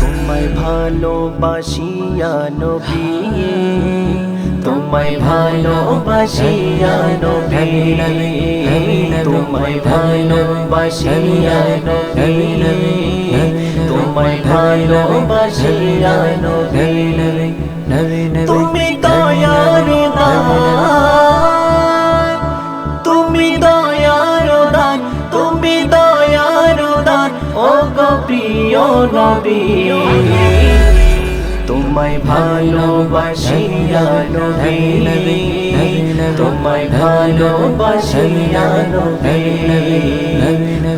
তোমায় ভালোবাসিয়া নবী তোমায় ভালোবাসিয়া নবী তোমায় ভালোবাসিয়া নবী তোমায় ভালোবাসিয়া নবী তুমি দয়ার দান, তুমি দয়ার দান, তুমি দয়ার দান। ও গো প্রিয় নবী। তোমায় ভালোবাসিয়া নবী তোমায় ভালোবাসিয়া নবী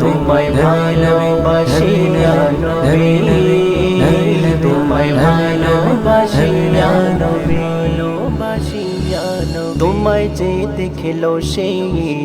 তোমায় ভালোবাসিয়া নবী তোমায় ভালোবাসিয়া নবী ভালোবাসিয়া নবী তোমায় যে দেখল সেই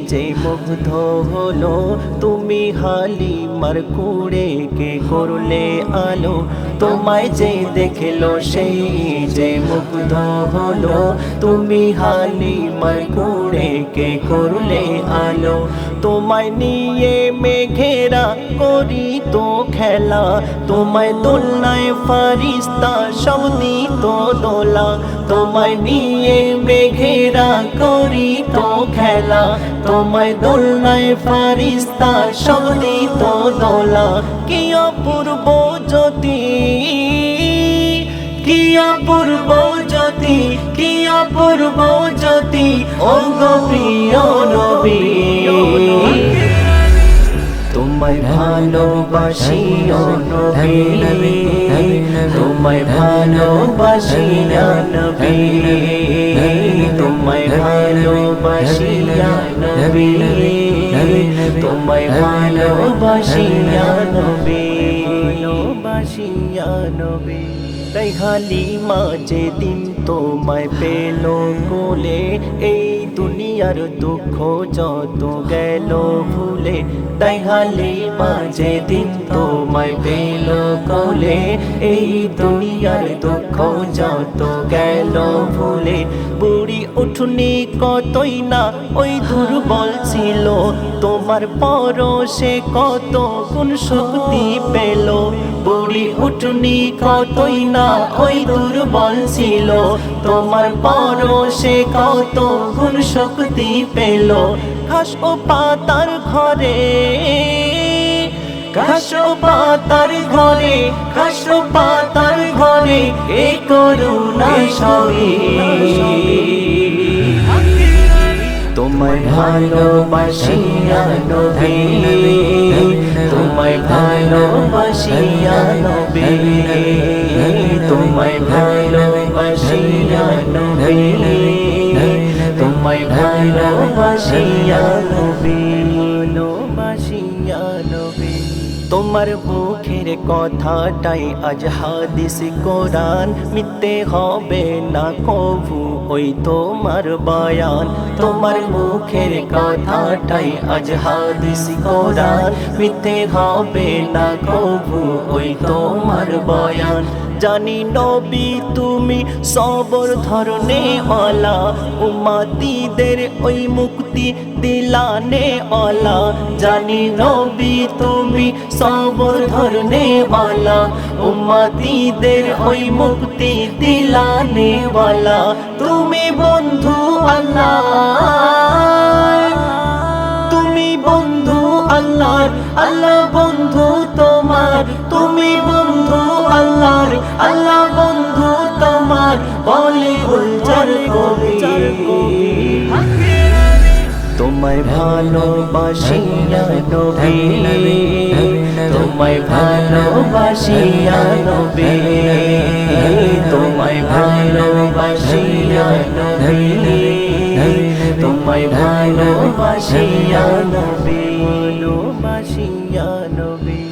যে মুগ্ধ হলো। তুমি হালি মার কুড়ে কে করলে আলো? তোমায় যে দেখল সেই যে মুগ্ধ হলো। তুমি হালি মার কুড়ে কে করলে আলো? তোমায় নিয়ে মেঘেরা করি তো খেলা। তোমায় দোলনায় ফারিস্তা সব দিত দোলা। তোমায় নিয়ে মেঘেরা করি তো খেলা। তোমায় দোলনায় ফারিস্তা সব দিত দোলা। কি অপূর্ব জ্যোতি, কি অপূর্ব জ্যোতি, কি অপূর্ব জ্যোতি। ও প্রিয় নবী। তোমায় ভালোবাসি ও নবী। তোমায় ভালোবাসি নবী। তোমায় ভালোবাসিয়া নবী তোমায় ভালোবাসিয়া নবী ভালোবাসি নবী তাই খালি মাঝে দিন তোমায় পেল কোলে এই দুনিয়ার দুঃখ যত গেল ভুলে, তাই হালি মাঝে দিন তোমায় পেল কোলে। এই দুনিয়ার দুঃখ যত গেল ভুলে, বুড়ি উঠুনি কতই না ওই দুর্বল ছিল। তোমার পরশে কত কোন শক্তি পেল, বুড়ি উঠুনি কতই না ওই দুর্বল ছিল। তোমার পরশে কত কোন শক্তি পেল। ঘাস ও পাতার ঘরে। ঘাস ও পাতার ঘরে, ঘাস ও পাতার ঘরে এ করুণা সবে। তোমায় ভালোবাসিয়া নবী তোমায় ভালোবাসিয়া নবী তোমায় তোমায় ভালোবাসিয়া নবী। ভালোবাসিয়া নবী। তোমার মুখের কথাটাই আজ হাদিস কোরআন। মিথ্যে হবে না কভু ওই তোমার বয়ান। তোমার মুখের কথাটাই আজ হাদিস কোরআন। মিথ্যে হবে না কভু ওই তোমার বয়ান। জানি নবী, তুমি সবর ধরনে অলা উমাতিদের ওই মুক্তি দিলানে অলা জানি নবী, তুমি সবর ধরনে অলা উমাতিদের ওই মুক্তি দিলানে ওয়ালা। তুমি বন্ধু আল্লাহ। তুমি বন্ধু আল্লাহর, আল্লাহ বন্ধু তোমার। তুমি বন্ধু আল্লাহর, আল্লাহ বন্ধু তোমার। বলে গুলজার কবি। তোমায় ভালোবাসিয়া নবী। তোমায় ভালোবাসিয়া নবী। তোমায় ভালোবাসিয়া নবী। তোমায় ভালোবাসিয়া নবী ভালোবাসিয়া নবী।